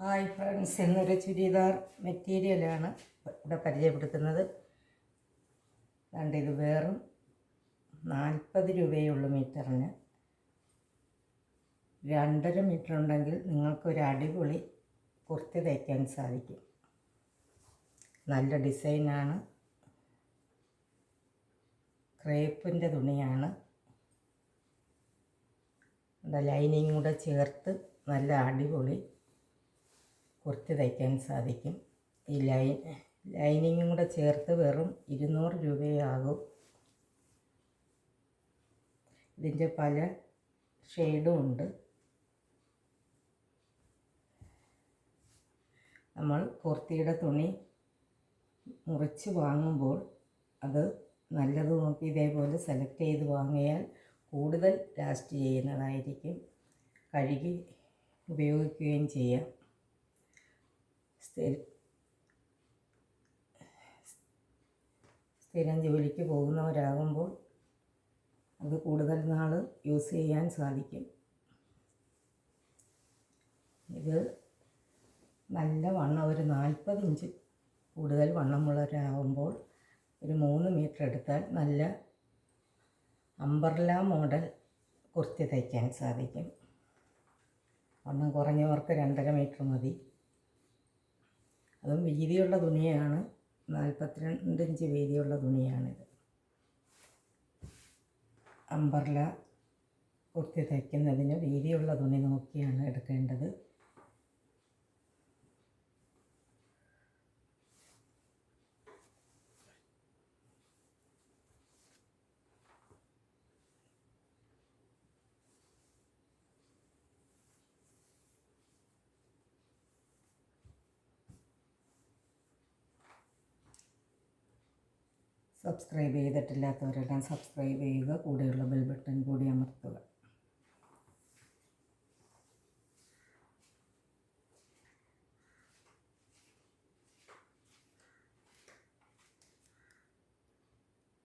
Hi friends എന്നൊരു ചുരിദാർ മെറ്റീരിയലാണ് ഇവിടെ പരിചയപ്പെടുത്തുന്നത്. കണ്ട് ഇത് വെറും നാൽപ്പത് രൂപയുള്ള മീറ്ററിന്. രണ്ടര മീറ്റർ ഉണ്ടെങ്കിൽ നിങ്ങൾക്കൊരു അടിപൊളി കുർത്തി തയ്ക്കാൻ സാധിക്കും. നല്ല ഡിസൈനാണ് ക്രേപ്പിന്റെ തുണിയാണ്. ലൈനിങ് കൂടെ ചേർത്ത് നല്ല അടിപൊളി കുർത്തി തയ്ക്കാൻ സാധിക്കും. ഈ ലൈ ലൈനിങ്ങും കൂടെ ചേർത്ത് വെറും ഇരുന്നൂറ് രൂപയാകും. ഇതിന്റെ പല ഷെയ്ഡും ഉണ്ട്. നമ്മൾ കുർത്തിയുടെ തുണി മുറിച്ച് വാങ്ങുമ്പോൾ അത് നല്ലത് നോക്കി ഇതേപോലെ സെലക്ട് ചെയ്ത് വാങ്ങിയാൽ കൂടുതൽ ലാസ്റ്റ് ചെയ്യുന്നതായിരിക്കും. കഴുകി ഉപയോഗിക്കുകയും ചെയ്യാം. സ്ഥിര ജോലിക്ക് പോകുന്നവരാകുമ്പോൾ അത് കൂടുതൽ നാൾ യൂസ് ചെയ്യാൻ സാധിക്കും. ഇത് നല്ല വണ്ണം ഒരു നാൽപ്പത് ഇഞ്ച് കൂടുതൽ വണ്ണമുള്ളവരാകുമ്പോൾ ഒരു മൂന്ന് മീറ്റർ എടുത്താൽ നല്ല അമ്പർല മോഡൽ കുർത്തി തയ്ക്കാൻ സാധിക്കും. വണ്ണം കുറഞ്ഞവർക്ക് രണ്ടര മീറ്റർ മതി. അതും വീതിയുള്ള തുണിയാണ്. നാൽപ്പത്തിരണ്ട് ഇഞ്ച് വീതിയുള്ള തുണിയാണിത്. അമ്പർല കുർത്തി തയ്ക്കുന്നതിന് വീതിയുള്ള തുണി നോക്കിയാണ് എടുക്കേണ്ടത്. സബ്സ്ക്രൈബ് ചെയ്തിട്ടില്ലാത്തവരെല്ലാം സബ്സ്ക്രൈബ് ചെയ്യുക. കൂടെയുള്ള ബെൽ ബട്ടൺ കൂടി അമർത്തുക.